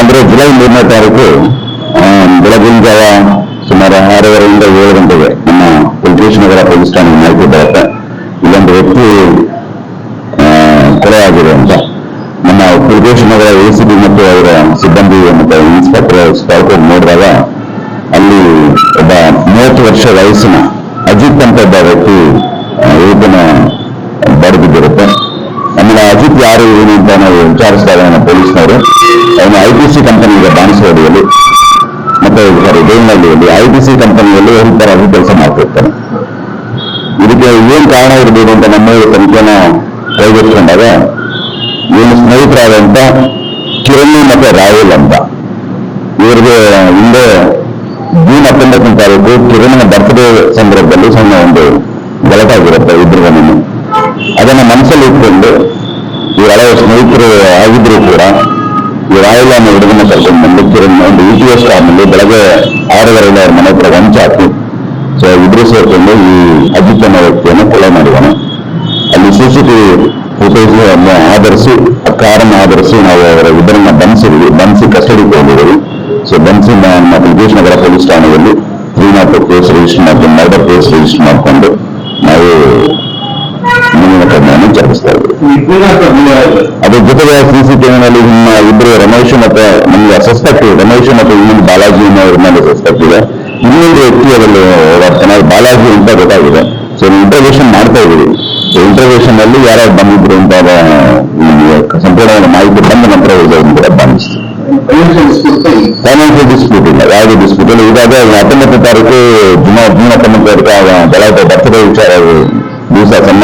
ಅಂದ್ರೆ ಜುಲೈ ಮೂರನೇ ತಾರೀಕು ಬೆಳಗಿನ ಜಾವ ಸುಮಾರು ಆರೂವರೆಯಿಂದ ಏಳು ಗಂಟೆಗೆ ನಮ್ಮ ಕುಲಕೇಶ್ ನಗರ ಪೊಲೀಸ್ ಠಾಣೆಗೆ ಮಾಹಿತಿ ಬರುತ್ತೆ. ಇಲ್ಲೊಂದು ವ್ಯಕ್ತಿ ಕೊಲೆಯಾಗಿದೆ ಅಂತ. ನಮ್ಮ Kulakesh Nagar A C B ಮತ್ತು ಅವರ ಸಿಬ್ಬಂದಿ ಮತ್ತು ಇನ್ಸ್ಪೆಕ್ಟರ್ ಸ್ಥಳಕ್ಕೆ ನೋಡಿದಾಗ ಅಲ್ಲಿ ಒಬ್ಬ ಮೂವತ್ತು ವರ್ಷ ವಯಸ್ಸಿನ ಅಜಿತ್ ಅಂತ ಒಬ್ಬ ವ್ಯಕ್ತಿ ಯುವಕನ ಬಡಿದಿರುತ್ತೆ ಆಮೇಲೆ ಅಜಿತ್ ಯಾರು, ಏನು ಅಂತ ನಾವು ವಿಚಾರಿಸಿದಾಗ ನಮ್ಮ ಪೊಲೀಸ್ನವರು ಐ ಟಿ ಸಿ ಕಂಪನಿಗೆ ಬಾಣಸವಾಡಿಯಲ್ಲಿ ಮತ್ತೆ ಸಾರಿ ದೇವನಹಳ್ಳಿಯಲ್ಲಿ ಐ ಟಿ ಸಿ ಕಂಪನಿಯಲ್ಲಿ ಹೆಲ್ಪರಾಗಿ ಕೆಲಸ ಮಾಡ್ತಿರ್ತಾರೆ. ಇದಕ್ಕೆ ಏನ್ ಕಾರಣ ಇರ್ಬೋದು ಅಂತ ನಮ್ಮ ತನಿಖೆನ ಕೈಗೆತ್ತಿಕೊಂಡಾಗ ಇವನು ಸ್ನೇಹಿತರಾದಂತ ಕಿರಣ್ ಮತ್ತೆ ರಾಹುಲ್ ಅಂತ. ಇವ್ರಿಗೆ ಹಿಂದೆ ಜೂನ್ ಹತ್ತೊಂಬತ್ತನೇ ತಾರೀಕು ಕಿರಣ್ನ ಬರ್ತ್ಡೇ ಸಂದರ್ಭದಲ್ಲಿ ಸಣ್ಣ ಒಂದು ಬೆಳಕಾಗಿರುತ್ತೆ ಇಬ್ಬರಿಗೂ ಅದನ್ನ ಮನಸ್ಸಲ್ಲಿ ಇಟ್ಕೊಂಡು ಈ ಹಳೆಯ ಸ್ನೇಹಿತರು ಆಗಿದ್ರು ಕೂಡ ಈ ರಾಹುಲ್ ಅನ್ನೋ ಹುಡುಗನ ಕರ್ಕೊಂಡು ಬಂದು ಕಿರಣ್ ಒಂದು ಯು ಟಿ ಎಸ್ ಕಾರ್ನಲ್ಲಿ ಬೆಳಗ್ಗೆ ಆರೂವರೆಯಿಂದ ಅವ್ರ ಮನೆ ಹತ್ರ ವಂಚ ಹಾಕಿ. ಸೊ ಇಬ್ರು ಈ ಅಜಿತ್ ಅನ್ನೋ ವ್ಯಕ್ತಿಯನ್ನು ಕೊಲೆ ಮಾಡಿದ್ದಾನೆ ಅಲ್ಲಿ ಸಿ ಸಿ ಟಿವಿ ಫುಟೇಜ್ ಅನ್ನು ಆಧರಿಸಿ ಆ ಕಾರನ್ನು ಆಧರಿಸಿ ನಾವು ಅವರ ಇಬ್ಬರನ್ನ ಬಂಧಿಸಿದ್ವಿ. ಬಂಧಿಸಿ ಕಸ್ಟಡಿ ತಗೊಂಡಿದ್ದೀವಿ ಸೊ ಬಂಧಿಸಿ ನಮ್ಮ ಬ್ರಿಜೇಶ್ ನಗರ ಪೊಲೀಸ್ ಠಾಣೆಯಲ್ಲಿ ತ್ರೀ ನಾಟ್ ಕೇಸ್ ರಿಜಿಸ್ಟರ್ ಮಾಡ್ಕೊಂಡು ಮರ್ಡರ್ ಕೇಸ್ ರಿಜಿಸ್ಟರ್ ಮಾಡಿಕೊಂಡು ನಾವು ಮುಂದಿನ ಇದ್ರು ಇದ್ದೀವಿ ಅದ್ರ ಜೊತೆಗೆ ಸಿಸಿ ಟಿವಿನಲ್ಲಿ ಇನ್ನ ಇಬ್ಬರು ರಮೇಶ್ ಮತ್ತೆ ನಮ್ಗೆ ಸಸ್ಪೆಕ್ಟ್ ರಮೇಶ್ ಮತ್ತೆ ಇನ್ನೊಂದು ಬಾಲಾಜಿ ಅನ್ನೋದ್ರ ಮೇಲೆ ಸಸ್ಪೆಕ್ಟ್ ಇದೆ. ಇನ್ನೊಂದು ವ್ಯಕ್ತಿ ಅದರಲ್ಲಿ ಓಡಾಡ್ತಾನೆ ಬಾಲಾಜಿ ಅಂತ ಗೊತ್ತಾಗಿದೆ. ಸೊ ಇಂಟರ್ವ್ಯೂಷನ್ ಮಾಡ್ತಾ ಇದೀವಿ ಸೊ ಇಂಟರ್ವ್ಯೂಷನ್ ಅಲ್ಲಿ ಯಾರ್ಯಾರು ಬಂದಿದ್ರು ಅಂತ ಸಂಪೂರ್ಣವಾದ ಮಾಹಿತಿ ಬಂದ ನಂತರ ಬಂಧಿಸ್ತೀವಿ ಫೈನಾನ್ಷಿಯಲ್ ಡಿಸ್ಪ್ಯೂಟ್ ಇಲ್ಲ. ಯಾವುದೇ ಡಿಸ್ಪ್ಯೂಟ್ ಇಲ್ಲ. ಇವಾಗ ಹತ್ತೊಂಬತ್ತು ತಾರೀಕು ಜುನ ಹತ್ತೊಂಬತ್ತನೇ ತಾರೀಕು ಬರ್ತಡೇ ವಿಚಾರ ದಿವಸ ಸಣ್ಣ